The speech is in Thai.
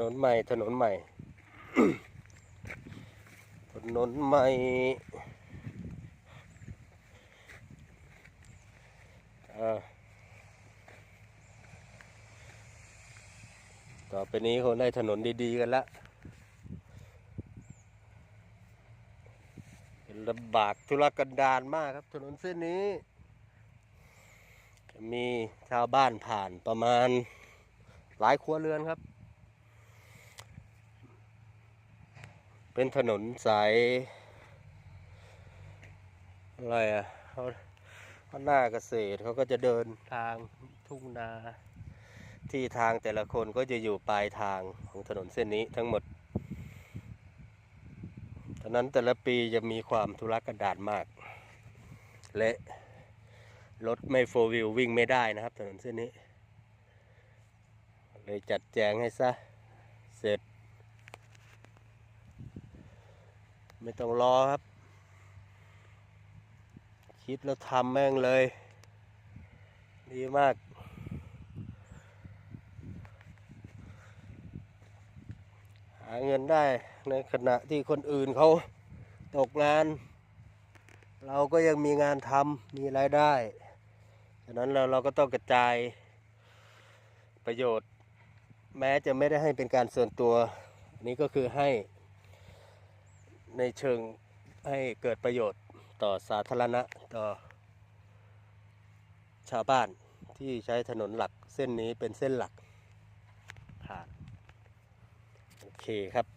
นนใหม่ ถนนใหม่ ถนนใหม่ ต่อไปนี้คงได้ถนนดีๆกันละเป็นลำบากทุรกันดารมากครับ ถนนเส้นนี้ จะมีชาวบ้านผ่านประมาณหลายครัวเรือนครับ เป็นถนนสายอะไรอะเขาเขาหน้าเกษตรเขาก็จะเดินทางทุ่งนา ที่ทางแต่ละคนก็จะอยู่ปลายทางของถนนเส้นนี้ทั้งหมดฉะนั้นแต่ละปีจะมีความทุรกันดารมาก และรถไม่โฟวิลวิ่งไม่ได้นะครับถนนเส้นนี้ เลยจัดแจงให้ซะ เสร็จ ไม่ต้องรอครับ คิดแล้วทำแม่งเลย ดีมาก หาเงินได้ในขณะที่คนอื่นเขาตกงาน เราก็ยังมีงานทำมีรายได้ฉะนั้นเราเราก็ต้องกระจายประโยชน์ แม้จะไม่ได้ให้เป็นการส่วนตัว นี่ก็คือให้ ในเชิงให้เกิดประโยชน์ต่อสาธารณะต่อ ชาวบ้านที่ใช้ถนนหลักเส้นนี้เป็นเส้นหลักผ่านโอเคครับ